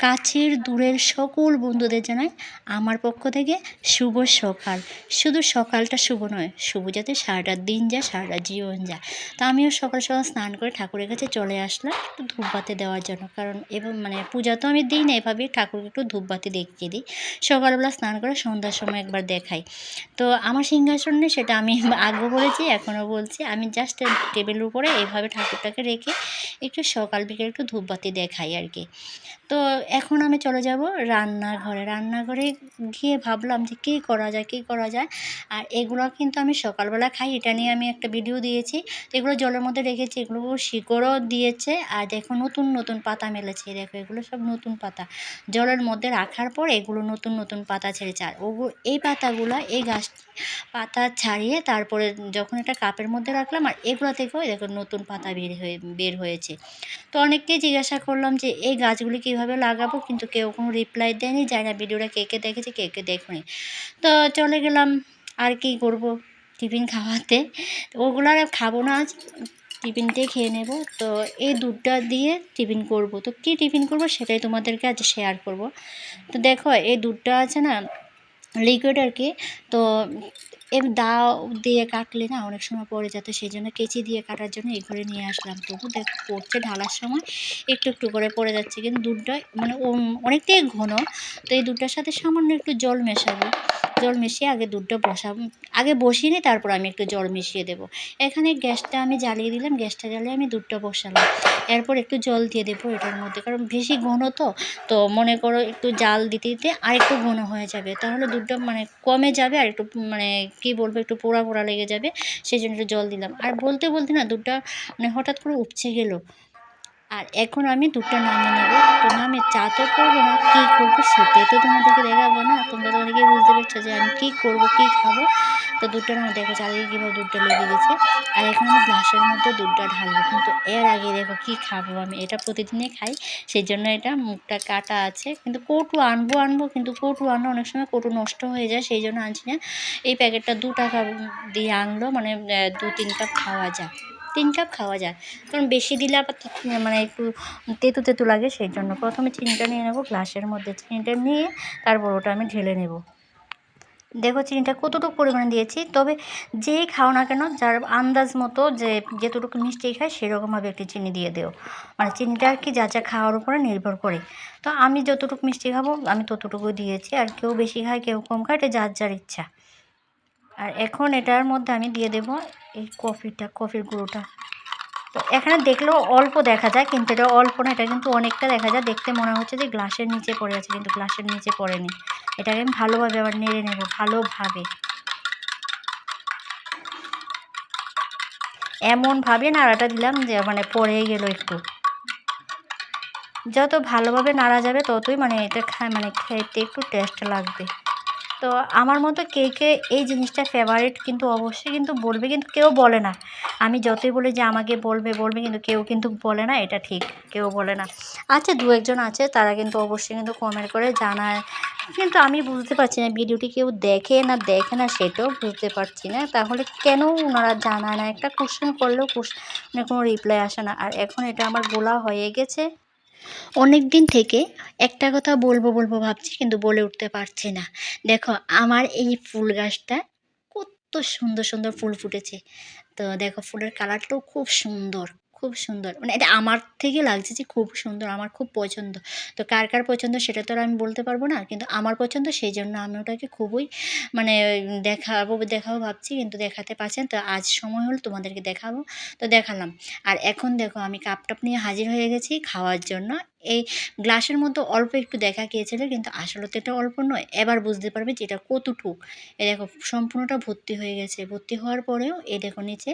কাছের দূরের সকল বন্ধুদের জানাই আমার পক্ষ থেকে শুভ সকাল। শুধু সকালটা শুভ নয়, শুভ যাতে সারাটা দিন যায় সারাটা জীবন যায় তা আমিও সকাল সকাল স্নান করে ঠাকুরের কাছে চলে আসলাম একটু ধূপবাতি দেওয়ার জন্য। কারণ এবং মানে পূজা তো আমি দিই না, এভাবেই ঠাকুরকে একটু ধূপবাতি দেখিয়ে দিই। সকালবেলা স্নান করে সন্ধ্যার সময় একবার দেখাই। তো আমার সিংহাসনে সেটা আমি আগেও বলেছি, এখনও বলছি। আমি জাস্ট টেবিলের উপরে এভাবে ঠাকুরটাকে রেখে একটু সকাল বিকেল একটু ধূপবাতি দেখাই আর কি। তো এখন আমি চলে যাব রান্নাঘরে। রান্নাঘরে গিয়ে ভাবলাম যে কী করা যায়, কী করা যায়? আর এগুলো কিন্তু আমি সকালবেলা খাই, এটা নিয়ে আমি একটা ভিডিও দিয়েছি। তো এগুলো জলের মধ্যে রেখেছি, এগুলো শিকড়ও দিয়েছে। আর দেখো নতুন নতুন পাতা মেলেছে দেখো, এগুলো সব নতুন পাতা। জলের মধ্যে রাখার পর এগুলো নতুন নতুন পাতা ছেড়েছে। আর ওগুলো এই পাতাগুলো, এই গাছ পাতা ছাড়িয়ে তারপরে যখন একটা কাপের মধ্যে রাখলাম, আর এগুলো থেকেও দেখো নতুন পাতা বের হয়ে, বের হয়েছে। তো অনেককেই জিজ্ঞাসা করলাম যে, এই গাছগুলি কীভাবে লাগাবো, কিন্তু কেউ কোনো রিপ্লাই দেয়নি, জানি না ভিডিওটা কে কে দেখেছে, কে কে দেখনি। তো চলে গেলাম আর কি করব টিফিন খাওয়াতে। ওগুলো আর খাব না, আজ টিফিনটাই খেয়ে নেব। তো এই দুধটা দিয়ে টিফিন করব। তো কী টিফিন করব সেটাই তোমাদেরকে আজ শেয়ার করব। তো দেখো, এই দুধটা আছে না লিকুইড আর কি। তো এর দা দিয়ে কাটলে না অনেক সময় পড়ে যেত সেই জন্য কেচি দিয়ে কাটার জন্য এই ঘরে নিয়ে আসলাম। তবু দেখ, পড়ছে ঢালার সময়, একটু একটু করে পড়ে যাচ্ছে, কিন্তু দুধটা মানে অনেকটাই ঘন, তো এই দুধটার সাথে সামান্য একটু জল মেশাবো। জল মিশিয়ে আগে দুধটা বসাবো। আগে বসিয়ে নিই তারপর আমি একটু জল মিশিয়ে দেবো। এখানে গ্যাসটা আমি জ্বালিয়ে দিলাম, গ্যাসটা জ্বালিয়ে আমি দুধটা বসালাম। এরপর একটু জল দিয়ে দেবো এটার মধ্যে, কারণ বেশি ঘন তো। তো মনে করো একটু জাল দিতে দিতে আর একটু ঘন হয়ে যাবে। তাহলে দুধটা মানে কমে যাবে আর একটু মানে কি বলব, একটু পোড়া পোড়া লেগে যাবে। সেই জন্য একটু জল দিলাম। আর বলতে বলতে না, দুধটা মানে হঠাৎ করে উপচে গেলো। আর এখন আমি দুধটা নামিয়ে নেব। তো নামে চা তো করব না, কী করব সেটাই তো তোমাদেরকে দেখাবো না। তোমরা তো অনেকেই বুঝতে পারছ যে আমি কী করব, কী খাব? তো দুধটা না দেখো চারিদিকে কীভাবে দুধটা লেগে গেছে। আর এখন আমি গ্লাসের মধ্যে দুধটা ঢালবো। কিন্তু এর আগে দেখো কী খাব আমি? এটা প্রতিদিনই খাই সেই জন্য এটা মুখটা কাটা আছে। কিন্তু কৌটু আনব আনব, কিন্তু কৌটু আনলে অনেক সময় কৌটু নষ্ট হয়ে যায়, সেই জন্য আনছি না। এই প্যাকেটটা দু টাকা দিয়ে আনলো মানে দু তিন কাপ খাওয়া যায় তিন কাপ খাওয়া যায়। কারণ বেশি দিলে আবার মানে একটু তেঁতু তেঁতু লাগে সেই জন্য। প্রথমে চিনিটা নিয়ে নেব, গ্লাসের মধ্যে চিনিটা নিয়ে তারপর ওটা আমি ঢেলে নেব। দেখো চিনিটা কতটুকু পরিমাণে দিয়েছি, তবে যেই খাও না কেন, যার আন্দাজ মতো যে যেতটুকু মিষ্টি খায়, সেরকমভাবে একটি চিনি দিয়ে দেও। মানে চিনিটা আর কি যা যা খাওয়ার উপরে নির্ভর করে। তো আমি যতটুকু মিষ্টি খাব, আমি ততটুকু দিয়েছি। আর কেউ বেশি খায়, কেউ কম খায়, এটা যার যার ইচ্ছা। আর এখন এটার মধ্যে আমি দিয়ে দেব এই কফিটা, কফির গুঁড়োটা। তো এখানে দেখলেও অল্প দেখা যায়, কিন্তু এটা অল্প না, এটা কিন্তু অনেকটা দেখা যায়। দেখতে মনে হচ্ছে যে গ্লাসের নিচে পড়ে আছে, কিন্তু গ্লাসের নিচে পড়েনি। এটাকে আমি ভালোভাবে আবার নেড়ে নেব, ভালোভাবে। এমনভাবে নাড়াটা দিলাম যে মানে পড়ে গেল একটু। যত ভালোভাবে নাড়া যাবে, ততই মানে এটা খায় মানে খেতে একটু টেস্ট লাগবে। তো আমার মতো কে কে এই জিনিসটা ফেভারিট কিন্তু অবশ্যই কিন্তু বলবে কিন্তু কেউ বলে না। আমি যতই বলি যে আমাকে বলবে বলবে কিন্তু কেউ কিন্তু বলে না, এটা ঠিক, কেউ বলে না। আচ্ছা দু একজন আছে, তারা কিন্তু অবশ্যই কিন্তু কমেন্ট করে জানায়। কিন্তু আমি বুঝতে পারছি না, ভিডিওটি কেউ দেখে না দেখে না সেটাও বুঝতে পারছি না। তাহলে কেন ওনারা জানায় না? একটা কোশ্চেন করলেও মানে কোনো রিপ্লাই আসে না। আর এখন এটা আমার গোলা হয়ে গেছে। অনেক দিন থেকে একটা কথা বলব বলব ভাবছি কিন্তু বলে উঠতে পারছি না। দেখো, আমার এই ফুল গাছটা কত সুন্দর সুন্দর ফুল ফুটেছে। তো দেখো, ফুলের কালারটাও খুব সুন্দর। খুব সুন্দর। মানে এটা আমার থেকে লাগছে যে খুব সুন্দর, আমার খুব পছন্দ। তো কার কার পছন্দ সেটা তো আর আমি বলতে পারব না, কিন্তু আমার পছন্দ সেই জন্য আমি ওটাকে খুবই মানে দেখাবো দেখাবো ভাবছি, কিন্তু দেখাতে পারছেন তো আজ সময় হলো তোমাদেরকে দেখাবো। তো দেখালাম। আর এখন দেখো আমি কাপটাপ নিয়ে হাজির হয়ে গেছি খাওয়ার জন্য। এই গ্লাসের মধ্যে অল্প একটু দেখা গিয়েছিল, কিন্তু আসলে তো এটা অল্প নয়। এবার বুঝতে পারবে যে এটা কতটুক। এ দেখো, সম্পূর্ণটা ভর্তি হয়ে গেছে। ভর্তি হওয়ার পরেও এ দেখো নিচে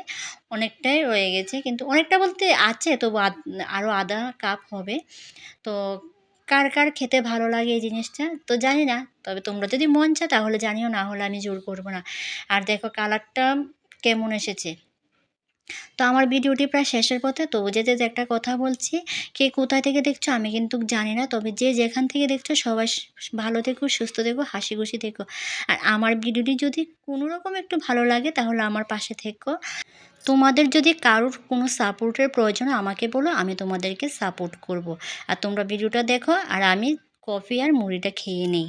অনেকটাই রয়ে গেছে, কিন্তু অনেকটা বলতে আছে, তবু আরও আধা কাপ হবে। তো কার কার খেতে ভালো লাগে এই জিনিসটা, তো জানি না। তবে তোমরা যদি মন চায় তাহলে জানিও, না হলে আমি জোর করব না। আর দেখো কালারটা কেমন এসেছে। তো আমার ভিডিওটি প্রায় শেষের পথে। তবু যেতে যেতে একটা কথা বলছি, কে কোথায় থেকে দেখছ আমি কিন্তু জানি না। তবে যে যেখান থেকে দেখছ সবাই ভালো থেকো, সুস্থ থেকো হাসি খুশি থেকো। আর আমার ভিডিওটি যদি কোনো রকম একটু ভালো লাগে তাহলে আমার পাশে থেকো। তোমাদের যদি কারোর কোনো সাপোর্টের প্রয়োজন আমাকে বলো, আমি তোমাদেরকে সাপোর্ট করব। আর তোমরা ভিডিওটা দেখো, আর আমি কফি আর মুড়িটা খেয়ে নিই।